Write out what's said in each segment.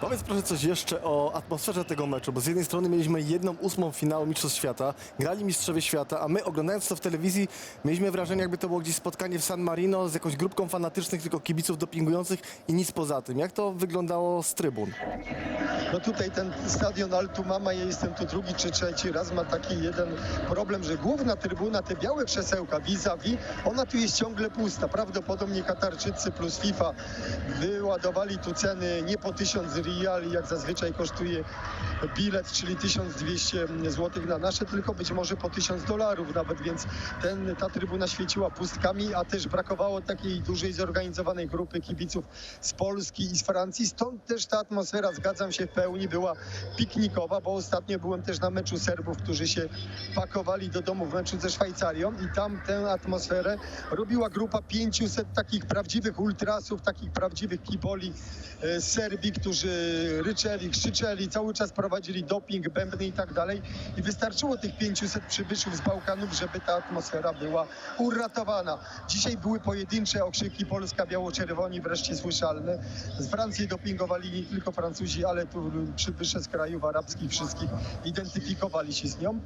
Powiedz proszę coś jeszcze o atmosferze tego meczu, bo z jednej strony mieliśmy jedną ósmą finału Mistrzostw Świata, grali mistrzowie świata, a my oglądając to w telewizji mieliśmy wrażenie, jakby to było gdzieś spotkanie w San Marino z jakąś grupką fanatycznych, tylko kibiców dopingujących i nic poza tym. Jak to wyglądało z trybun? No tutaj ten stadion Altumama, ja jestem tu drugi czy trzeci raz, ma taki jeden problem, że główna trybuna, te białe krzesełka vis-a-vis, ona tu jest ciągle pusta. Prawdopodobnie Katarczycy plus FIFA wyładowali tu ceny nie po 1000 riali, jak zazwyczaj kosztuje bilet, czyli 1200 zł na nasze, tylko być może po 1000 dolarów nawet, więc ten, ta trybuna świeciła pustkami, a też brakowało takiej dużej zorganizowanej grupy kibiców z Polski i z Francji. Stąd też ta atmosfera, zgadzam się w pełni, była piknikowa, bo ostatnio byłem też na meczu Serbów, którzy się pakowali do domu w meczu ze Szwajcarią i tam tę atmosferę robiła grupa 500 takich prawdziwych ultrasów, takich prawdziwych kiboli e, z Serbii, którzy ryczeli, krzyczeli, cały czas prowadzili doping, bębny i tak dalej. I wystarczyło tych 500 przybyszów z Bałkanów, żeby ta atmosfera była uratowana. Dzisiaj były pojedyncze okrzyki Polska, biało-czerwoni wreszcie słyszalne. Z Francji dopingowali nie tylko Francuzi, ale tu przybysze z krajów arabskich wszystkich identyfikowali się z nią.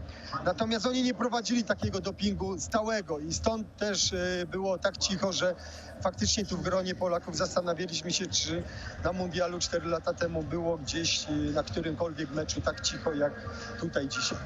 Natomiast oni nie prowadzili takiego dopingu stałego i stąd też e, było tak cicho, że faktycznie tu w gronie Polaków zastanawialiśmy się, czy na mundialu 4 lata temu było gdzieś e, na którymkolwiek meczu tak cicho jak tutaj dzisiaj.